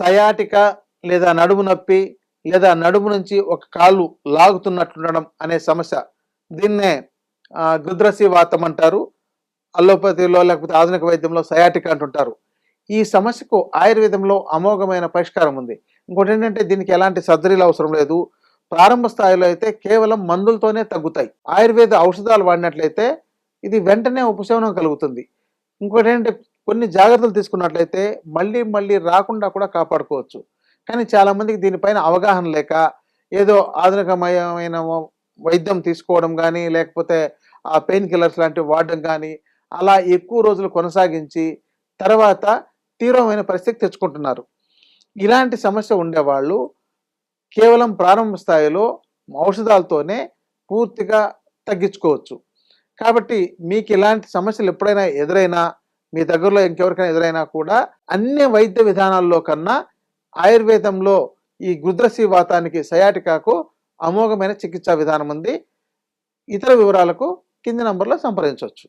Sciatica లేదా నడుము నొప్పి లేదా నడుము నుంచి ఒక కాలు లాగుతున్నట్లుండడం అనే సమస్య. దీన్నే గుద్రసి వాతం అంటారు. అల్లోపతిలో లేకపోతే ఆధునిక వైద్యంలో సయాటిక అంటుంటారు. ఈ సమస్యకు ఆయుర్వేదంలో అమోఘమైన పరిష్కారం ఉంది. ఇంకోటి ఏంటంటే దీనికి ఎలాంటి సర్జరీలు అవసరం లేదు. ప్రారంభ స్థాయిలో అయితే కేవలం మందులతోనే తగ్గుతాయి. ఆయుర్వేద ఔషధాలు వాడినట్లయితే ఇది వెంటనే ఉపశమనం కలుగుతుంది. ఇంకోటి ఏంటంటే కొన్ని జాగ్రత్తలు తీసుకున్నట్లయితే మళ్ళీ మళ్ళీ రాకుండా కూడా కాపాడుకోవచ్చు. కానీ చాలామందికి దీనిపైన అవగాహన లేక ఏదో ఆధునికమయమైన వైద్యం తీసుకోవడం కానీ లేకపోతే ఆ పెయిన్ కిల్లర్స్ లాంటివి వాడడం కానీ అలా ఎక్కువ రోజులు కొనసాగించి తర్వాత తీవ్రమైన పరిస్థితి తెచ్చుకుంటున్నారు. ఇలాంటి సమస్య ఉండేవాళ్ళు కేవలం ప్రారంభ స్థాయిలో ఔషధాలతోనే పూర్తిగా తగ్గించుకోవచ్చు. కాబట్టి మీకు ఇలాంటి సమస్యలు ఎప్పుడైనా ఎదురైనా మీ దగ్గరలో ఇంకెవరికైనా ఎదురైనా కూడా అన్ని వైద్య విధానాల్లో కన్నా ఆయుర్వేదంలో ఈ గుద్రసి వాతానికి సయాటికాకు అమోఘమైన చికిత్సా విధానం ఉంది. ఇతర వివరాలకు కింది నంబర్లో సంప్రదించవచ్చు.